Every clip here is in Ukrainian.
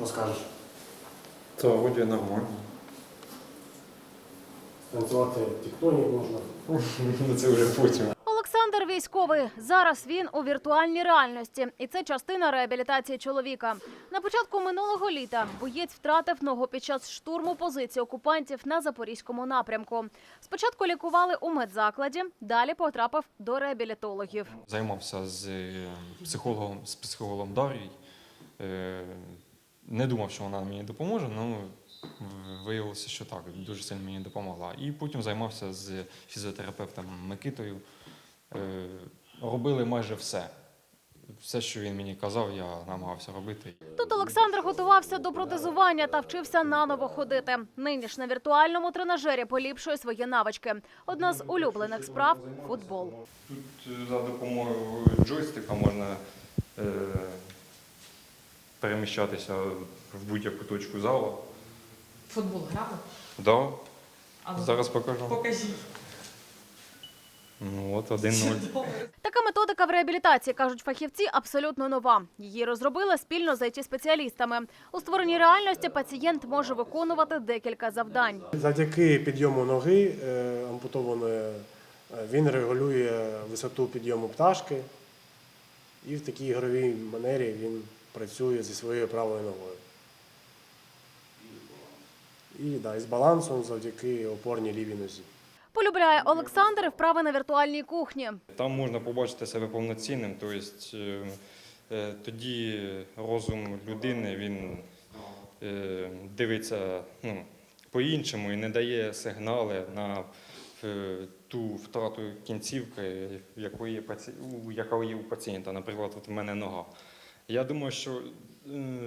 Що скажеш? Та вроді нормально. Танцювати тіктонік можна. Ну це вже потім. Олександр військовий. Зараз він у віртуальній реальності, і це частина реабілітації чоловіка. На початку минулого літа боєць втратив ногу під час штурму позиції окупантів на запорізькому напрямку. Спочатку лікували у медзакладі, далі потрапив до реабілітологів. Займався з е, психологом, з психологом Дар'єю. Не думав, що вона мені допоможе, але виявилося, що так, дуже сильно мені допомогла. І потім займався з фізіотерапевтом Микитою. Е, Робили майже все. Все, що він мені казав, я намагався робити. Тут Олександр готувався до протезування та вчився наново ходити. Нині ж на віртуальному тренажері поліпшує свої навички. Одна з улюблених справ футбол. Тут е, за допомогою джойстика можна е, переміщатися в будь-яку точку залу. Футбол грали? Да, А ну, зараз покажу. Покажіть. Ну от 1-0. Така методика в реабілітації, кажуть фахівці, абсолютно нова. Її розробили спільно з IT-спеціалістами. У створеній реальності пацієнт може виконувати декілька завдань. Завдяки підйому ноги е, ампутованої е, він регулює висоту підйому пташки і в такій ігровій манері він працює зі своєю правою ногою. І да, і з балансом завдяки опорній лівій нозі. Полюбляє Олександр вправи на віртуальній кухні. Там можна побачити себе повноцінним, тобто тоді розум людини він е, дивиться ну, по-іншому і не дає сигнали на ту втрату кінцівки, якої паці... у- яка є у пацієнта. Наприклад, от в мене нога. Я думаю, що е,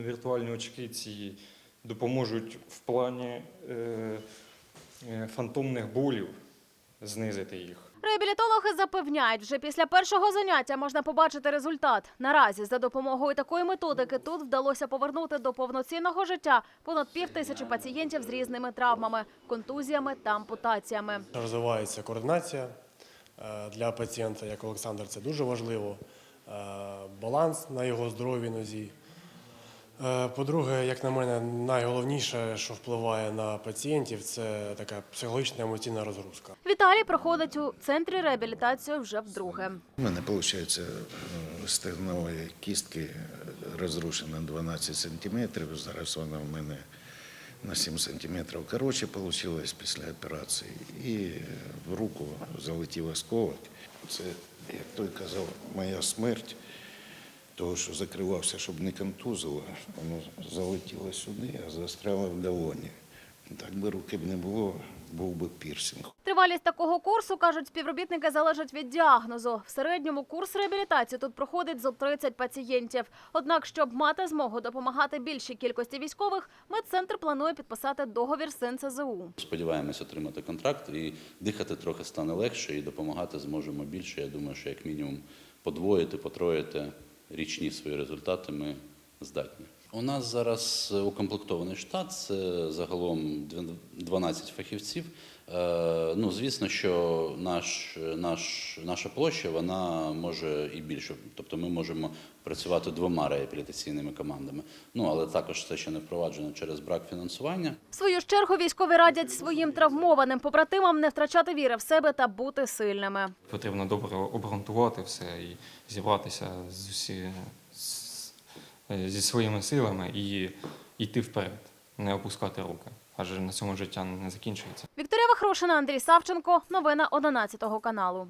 віртуальні очки ці допоможуть в плані е, е, фантомних болів знизити їх. Реабілітологи запевняють, вже після першого заняття можна побачити результат. Наразі за допомогою такої методики тут вдалося повернути до повноцінного життя понад пів тисячі пацієнтів з різними травмами, контузіями та ампутаціями. Розвивається координація для пацієнта, як Олександр, це дуже важливо. Е, Баланс на його здоровій нозі. Е, По-друге, як на мене, найголовніше, що впливає на пацієнтів, це така психологічна емоційна розгрузка. Віталій проходить у центрі реабілітації вже вдруге. У мене, виходить, стегнової кістки розрушена 12 сантиметрів. Зараз вона в мене на 7 сантиметрів коротше вийшло після операції. І в руку залетів осколок. Це, як той казав, моя смерть. Того, що закривався, щоб не контузило, воно залетіло сюди, а застряло в долоні. Так би руки б не було, був би пірсинг. Тривалість такого курсу, кажуть співробітники, залежить від діагнозу. В середньому курс реабілітації тут проходить зо 30 пацієнтів. Однак, щоб мати змогу допомагати більшій кількості військових, медцентр планує підписати договір з НСЗУ. Сподіваємось отримати контракт і дихати трохи стане легше, і допомагати зможемо більше. Я думаю, що як мінімум подвоїти, потроїти річні свої результати ми здатні. У нас зараз укомплектований штат, це загалом 12 фахівців. Е, Ну, звісно, що наш, наш, наша площа вона може і більше. Тобто ми можемо працювати двома реабілітаційними командами. Ну, але також це ще не впроваджено через брак фінансування. В свою ж чергу військові радять своїм травмованим побратимам не втрачати віри в себе та бути сильними. Потрібно добре обґрунтувати все і зібратися з усі, зі своїми силами і йти вперед, не опускати руки. Адже на цьому життя не закінчується. Вікторія Вахрушина, Андрій Савченко. новина 11 каналу.